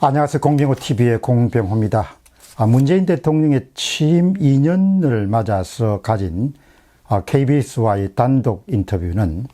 안녕하세요. 공병호 TV의 공병호입니다. 아, 문재인 대통령의 취임 2년을 맞아서 가진 아, KBS와의 단독 인터뷰는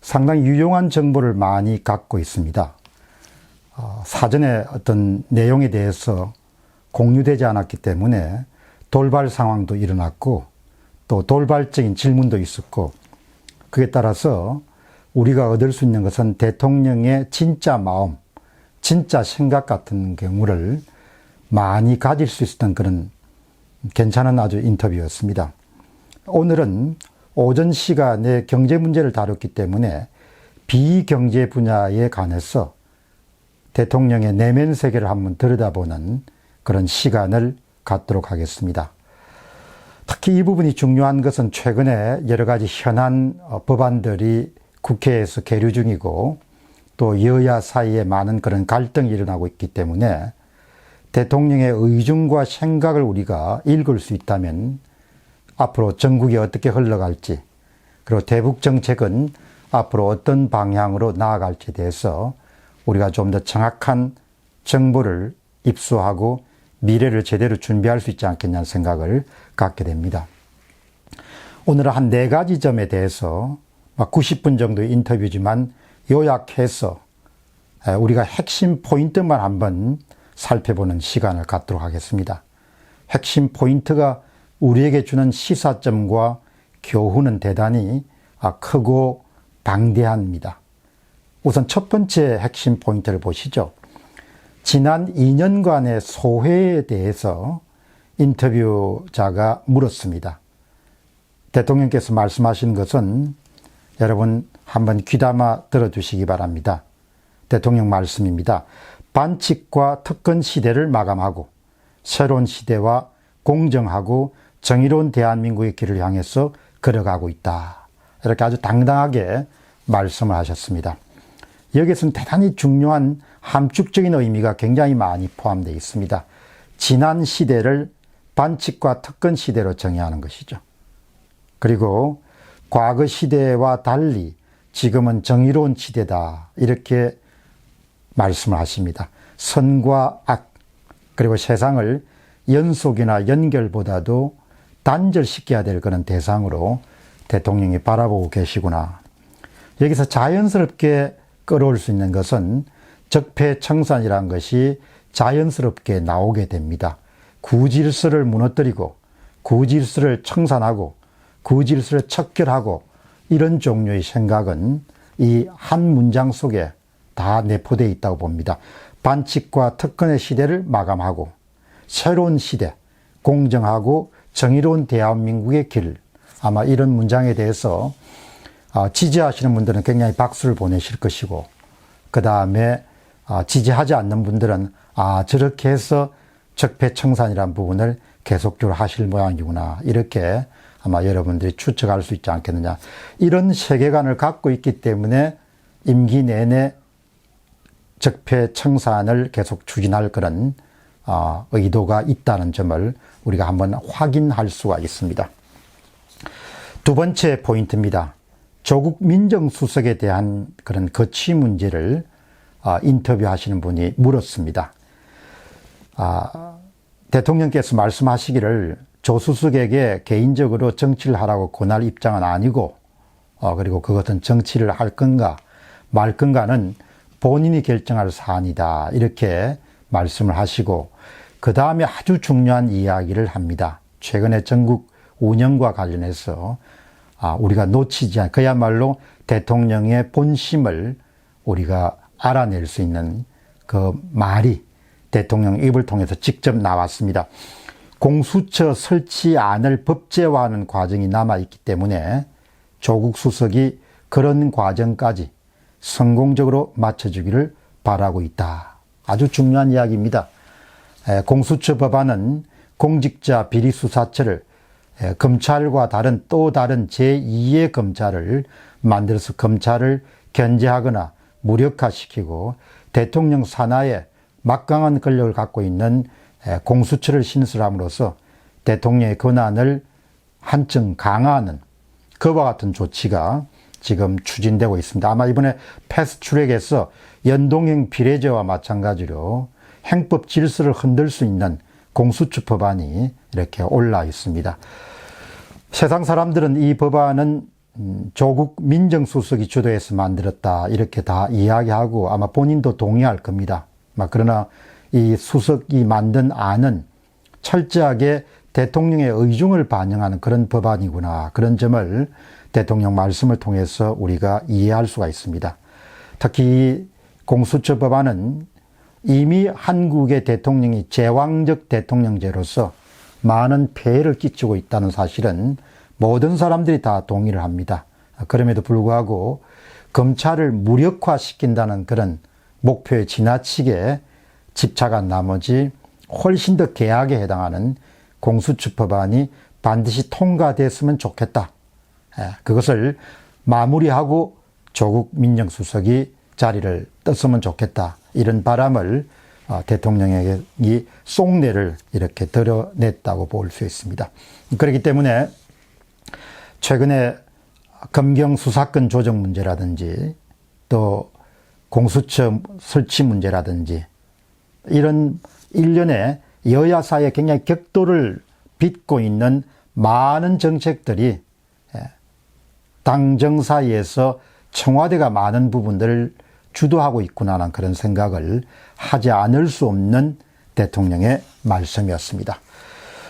상당히 유용한 정보를 많이 갖고 있습니다. 아, 사전에 어떤 내용에 대해서 공유되지 않았기 때문에 돌발 상황도 일어났고 또 돌발적인 질문도 있었고 그에 따라서 우리가 얻을 수 있는 것은 대통령의 진짜 마음, 진짜 생각 같은 경우를 많이 가질 수 있었던 그런 괜찮은 아주 인터뷰였습니다. 오늘은 오전 시간에 경제 문제를 다뤘기 때문에 비경제 분야에 관해서 대통령의 내면 세계를 한번 들여다보는 그런 시간을 갖도록 하겠습니다. 특히 이 부분이 중요한 것은 최근에 여러 가지 현안 어, 법안들이 국회에서 계류 중이고 또 여야 사이에 많은 그런 갈등이 일어나고 있기 때문에 대통령의 의중과 생각을 우리가 읽을 수 있다면 앞으로 전국이 어떻게 흘러갈지 그리고 대북 정책은 앞으로 어떤 방향으로 나아갈지에 대해서 우리가 좀 더 정확한 정보를 입수하고 미래를 제대로 준비할 수 있지 않겠냐는 생각을 갖게 됩니다. 오늘은 한 네 가지 점에 대해서 90분 정도의 인터뷰지만 요약해서 우리가 핵심 포인트만 한번 살펴보는 시간을 갖도록 하겠습니다. 핵심 포인트가 우리에게 주는 시사점과 교훈은 대단히 아, 크고 방대합니다. 우선 첫 번째 핵심 포인트를 보시죠. 지난 2년간의 소회에 대해서 인터뷰자가 물었습니다. 대통령께서 말씀하신 것은 여러분 한번 귀담아 들어주시기 바랍니다. 대통령 말씀입니다. 반칙과 특권 시대를 마감하고 새로운 시대와 공정하고 정의로운 대한민국의 길을 향해서 걸어가고 있다. 이렇게 아주 당당하게 말씀을 하셨습니다. 여기에서는 대단히 중요한 함축적인 의미가 굉장히 많이 포함되어 있습니다. 지난 시대를 반칙과 특권 시대로 정의하는 것이죠. 그리고 과거 시대와 달리 지금은 정의로운 시대다. 이렇게 말씀을 하십니다. 선과 악, 그리고 세상을 연속이나 연결보다도 단절시켜야 될 그런 대상으로 대통령이 바라보고 계시구나. 여기서 자연스럽게 끌어올 수 있는 것은 적폐청산이란 것이 자연스럽게 나오게 됩니다. 구질서를 무너뜨리고 구질서를 청산하고 구질서를 척결하고 이런 종류의 생각은 이 한 문장 속에 다 내포되어 있다고 봅니다. 반칙과 특권의 시대를 마감하고 새로운 시대, 공정하고 정의로운 대한민국의 길. 아마 이런 문장에 대해서 아, 지지하시는 분들은 굉장히 박수를 보내실 것이고, 그 다음에 아, 지지하지 않는 분들은 아, 저렇게 해서 적폐청산이라는 부분을 계속적으로 하실 모양이구나. 이렇게 아마 여러분들이 추측할 수 있지 않겠느냐. 이런 세계관을 갖고 있기 때문에 임기 내내 적폐 청산을 계속 추진할 그런 어, 의도가 있다는 점을 우리가 한번 확인할 수가 있습니다. 두 번째 포인트입니다. 조국 민정수석에 대한 그런 거취 문제를 어, 인터뷰하시는 분이 물었습니다. 아, 대통령께서 말씀하시기를 조수석에게 개인적으로 정치를 하라고 권할 입장은 아니고, 어, 그리고 그것은 정치를 할 건가 말 건가는 본인이 결정할 사안이다. 이렇게 말씀을 하시고, 그 다음에 아주 중요한 이야기를 합니다. 최근에 전국 운영과 관련해서 아, 우리가 놓치지 않, 그야말로 대통령의 본심을 우리가 알아낼 수 있는 그 말이 대통령 입을 통해서 직접 나왔습니다. 공수처 설치안을 법제화하는 과정이 남아있기 때문에 조국 수석이 그런 과정까지 성공적으로 맞춰주기를 바라고 있다. 아주 중요한 이야기입니다. 공수처 법안은 공직자 비리수사처를 검찰과 다른 또 다른 제2의 검찰을 만들어서 검찰을 견제하거나 무력화시키고 대통령 산하에 막강한 권력을 갖고 있는 공수처를 신설함으로써 대통령의 권한을 한층 강화하는 그와 같은 조치가 지금 추진되고 있습니다. 아마 이번에 패스트트랙에서 연동형 비례제와 마찬가지로 행법 질서를 흔들 수 있는 공수처 법안이 이렇게 올라 있습니다. 세상 사람들은 이 법안은 음, 조국 민정수석이 주도해서 만들었다 이렇게 다 이야기하고 아마 본인도 동의할 겁니다. 그러나 이 수석이 만든 안은 철저하게 대통령의 의중을 반영하는 그런 법안이구나 그런 점을 대통령 말씀을 통해서 우리가 이해할 수가 있습니다. 특히 공수처 법안은 이미 한국의 대통령이 제왕적 대통령제로서 많은 폐해를 끼치고 있다는 사실은 모든 사람들이 다 동의를 합니다. 그럼에도 불구하고 검찰을 무력화시킨다는 그런 목표에 지나치게 집착한 나머지 훨씬 더 개혁에 해당하는 공수처 법안이 반드시 통과됐으면 좋겠다. 예, 그것을 마무리하고 조국 민정수석이 자리를 떴으면 좋겠다. 이런 바람을 어, 대통령에게 이 속내를 이렇게 드러냈다고 볼 수 있습니다. 그렇기 때문에 최근에 검경 수사권 조정 문제라든지 또 공수처 설치 문제라든지 이런 일련의 여야 사이에 굉장히 격돌을 빚고 있는 많은 정책들이 예, 당정 사이에서 청와대가 많은 부분들을 주도하고 있구나라는 그런 생각을 하지 않을 수 없는 대통령의 말씀이었습니다.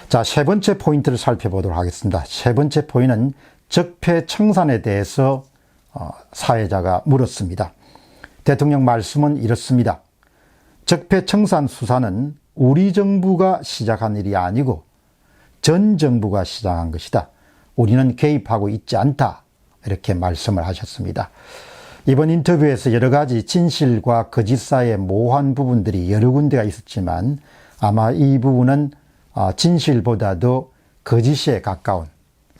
자, 세 번째 포인트를 살펴보도록 하겠습니다. 세 번째 포인트는 적폐 청산에 대해서 어, 사회자가 물었습니다. 대통령 말씀은 이렇습니다. 적폐청산 수사는 우리 정부가 시작한 일이 아니고 전 정부가 시작한 것이다. 우리는 개입하고 있지 않다. 이렇게 말씀을 하셨습니다. 이번 인터뷰에서 여러 가지 진실과 거짓 사이의 모호한 부분들이 여러 군데가 있었지만 아마 이 부분은 어, 진실보다도 거짓에 가까운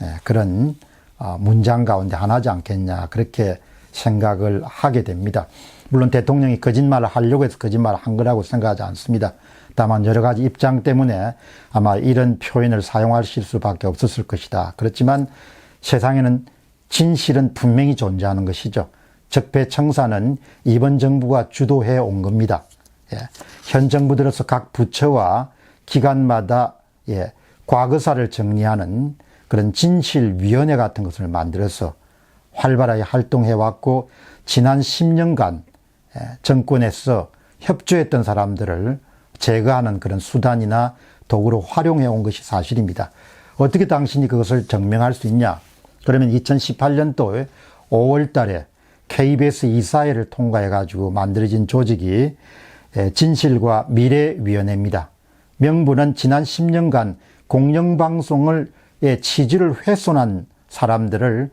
예, 그런 어, 문장 가운데 하나지 않겠냐 그렇게 생각을 하게 됩니다. 물론 대통령이 거짓말을 하려고 해서 거짓말을 한 거라고 생각하지 않습니다. 다만 여러 가지 입장 때문에 아마 이런 표현을 사용하실 수밖에 없었을 것이다. 그렇지만 세상에는 진실은 분명히 존재하는 것이죠. 적폐청산은 이번 정부가 주도해 온 겁니다. 예. 현 정부 들어서 각 부처와 기관마다 예, 과거사를 정리하는 그런 진실위원회 같은 것을 만들어서 활발하게 활동해 왔고 지난 10년간 예, 정권에서 협조했던 사람들을 제거하는 그런 수단이나 도구로 활용해 온 것이 사실입니다. 어떻게 당신이 그것을 증명할 수 있냐? 그러면 2018년도 5월 달에 KBS 이사회를 통과해 가지고 만들어진 조직이 진실과 미래위원회입니다. 명분은 지난 10년간 공영방송을 취지를 훼손한 사람들을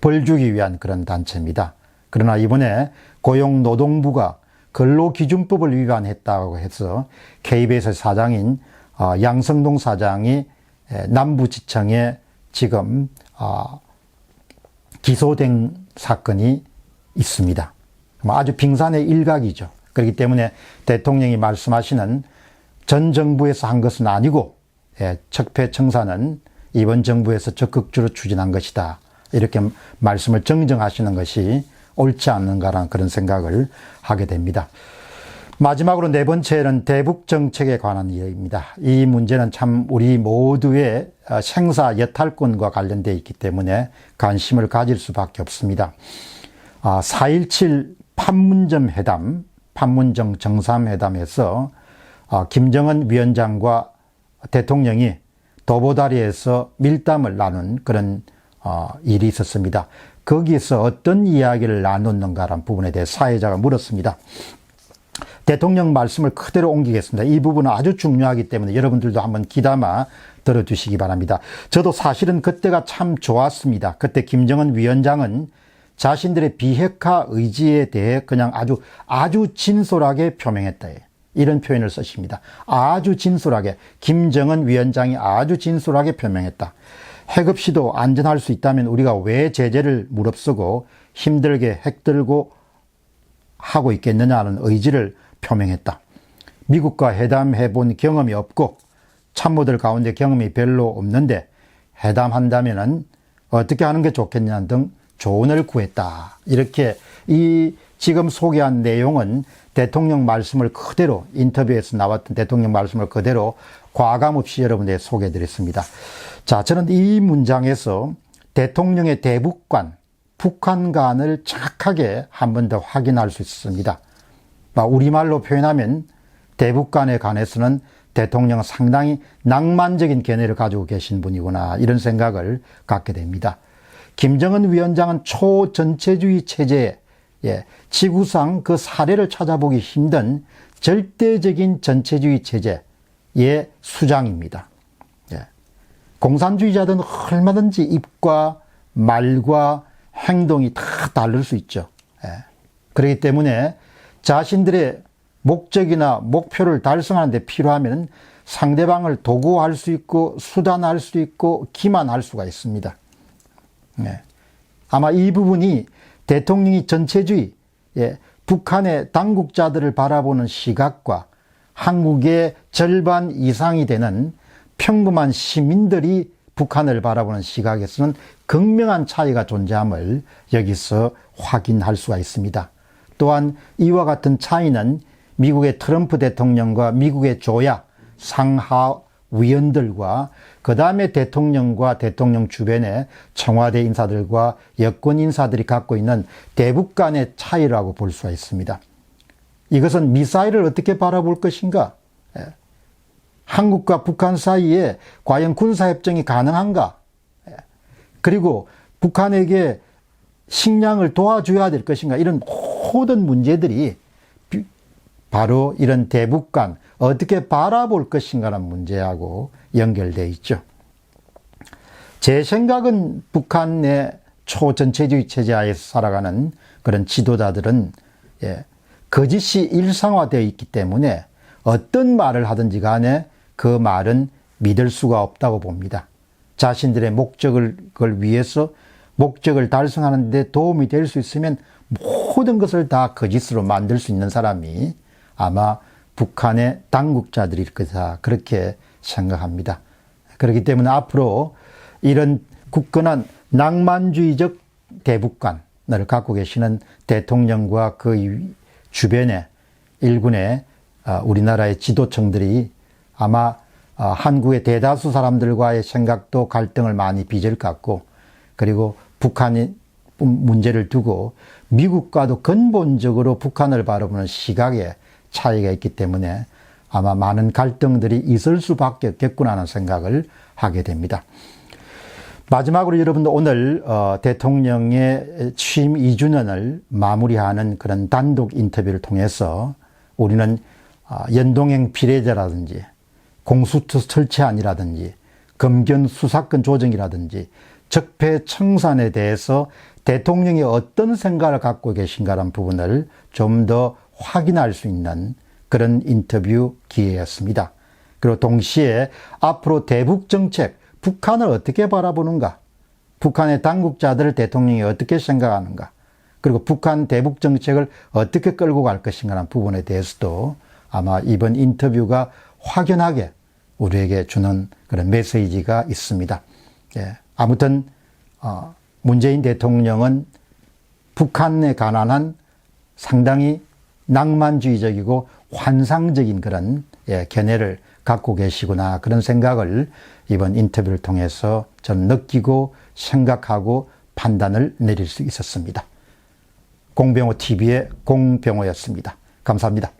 벌 주기 위한 그런 단체입니다. 그러나 이번에 고용노동부가 근로기준법을 위반했다고 해서 KBS 사장인 어, 양성동 사장이 남부지청에 지금 어, 기소된 사건이 있습니다. 뭐 아주 빙산의 일각이죠. 그렇기 때문에 대통령이 말씀하시는 전 정부에서 한 것은 아니고 예, 척폐청산은 이번 정부에서 적극적으로 추진한 것이다. 이렇게 말씀을 정정하시는 것이 옳지 않는가라는 그런 생각을 하게 됩니다. 마지막으로 네 번째는 대북 정책에 관한 이야기입니다. 이 문제는 참 우리 모두의 생사 여탈권과 관련되어 있기 때문에 관심을 가질 수밖에 없습니다. 4.17 아, 판문점 회담, 판문점 정상회담에서 아, 김정은 위원장과 대통령이 도보다리에서 밀담을 나눈 그런 어, 일이 있었습니다. 거기서 어떤 이야기를 나눴는가라는 부분에 대해 사회자가 물었습니다. 대통령 말씀을 그대로 옮기겠습니다. 이 부분은 아주 중요하기 때문에 여러분들도 한번 기담아 들어주시기 바랍니다. 저도 사실은 그때가 참 좋았습니다. 그때 김정은 위원장은 자신들의 비핵화 의지에 대해 그냥 아주 아주 진솔하게 표명했다. 이런 표현을 쓰십니다. 아주 진솔하게 김정은 위원장이 아주 진솔하게 표명했다. 핵 없이도 안전할 수 있다면 우리가 왜 제재를 무릅쓰고 힘들게 핵 들고 하고 있겠느냐는 의지를 표명했다. 미국과 회담해 본 경험이 없고 참모들 가운데 경험이 별로 없는데 회담한다면은 어떻게 하는 게 좋겠냐는 등 조언을 구했다. 이렇게 이 지금 소개한 내용은 대통령 말씀을 그대로 인터뷰에서 나왔던 대통령 말씀을 그대로 과감 없이 여러분에게 소개해 드렸습니다. 자, 저는 이 문장에서 대통령의 대북관, 북한관을 정확하게 한 번 더 확인할 수 있습니다. 우리말로 표현하면 대북관에 관해서는 대통령은 상당히 낭만적인 견해를 가지고 계신 분이구나 이런 생각을 갖게 됩니다. 김정은 위원장은 초전체주의 체제에 예, 지구상 그 사례를 찾아보기 힘든 절대적인 전체주의 체제의 수장입니다. 예. 공산주의자들은 얼마든지 입과 말과 행동이 다 다를 수 있죠. 예. 그렇기 때문에 자신들의 목적이나 목표를 달성하는 데 필요하면 상대방을 도구할 수 있고 수단할 수 있고 기만할 수가 있습니다. 네. 아마 이 부분이 대통령이 전체주의, 예, 북한의 당국자들을 바라보는 시각과 한국의 절반 이상이 되는 평범한 시민들이 북한을 바라보는 시각에서는 극명한 차이가 존재함을 여기서 확인할 수가 있습니다. 또한 이와 같은 차이는 미국의 트럼프 대통령과 미국의 조야 상하 위원들과 그 다음에 대통령과 대통령 주변의 청와대 인사들과 여권 인사들이 갖고 있는 대북 간의 차이라고 볼 수가 있습니다. 이것은 미사일을 어떻게 바라볼 것인가? 예. 한국과 북한 사이에 과연 군사협정이 가능한가? 예. 그리고 북한에게 식량을 도와줘야 될 것인가? 이런 모든 문제들이 바로 이런 대북 간 어떻게 바라볼 것인가라는 문제하고 연결되어 있죠. 제 생각은 북한의 초전체주의 체제 하에서 살아가는 그런 지도자들은 예, 거짓이 일상화되어 있기 때문에 어떤 말을 하든지 간에 그 말은 믿을 수가 없다고 봅니다. 자신들의 목적을 위해서 목적을 달성하는 데 도움이 될 수 있으면 모든 것을 다 거짓으로 만들 수 있는 사람이 아마 북한의 당국자들일 거다. 그렇게 생각합니다. 그렇기 때문에 앞으로 이런 굳건한 낭만주의적 대북관을 갖고 계시는 대통령과 그 주변에 일군의 아, 우리나라의 지도층들이 아마 아, 한국의 대다수 사람들과의 생각도 갈등을 많이 빚을 갖고 그리고 북한이 문제를 두고 미국과도 근본적으로 북한을 바라보는 시각에 차이가 있기 때문에 아마 많은 갈등들이 있을 수밖에 없겠구나 하는 생각을 하게 됩니다. 마지막으로 여러분들 오늘 어, 대통령의 취임 2주년을 마무리하는 그런 단독 인터뷰를 통해서 우리는 어, 연동형 비례제라든지 공수처 설치안이라든지 검견 수사권 조정이라든지 적폐 청산에 대해서 대통령이 어떤 생각을 갖고 계신가라는 부분을 좀 더 확인할 수 있는 그런 인터뷰 기회였습니다. 그리고 동시에 앞으로 대북 정책, 북한을 어떻게 바라보는가, 북한의 당국자들을 대통령이 어떻게 생각하는가, 그리고 북한 대북 정책을 어떻게 끌고 갈 것인가라는 부분에 대해서도 아마 이번 인터뷰가 확연하게 우리에게 주는 그런 메시지가 있습니다. 예. 아무튼 어, 문재인 대통령은 북한에 관한 상당히 낭만주의적이고 환상적인 그런 예, 견해를 갖고 계시구나 그런 생각을 이번 인터뷰를 통해서 저는 느끼고 생각하고 판단을 내릴 수 있었습니다. 공병호 TV의 공병호였습니다. 감사합니다.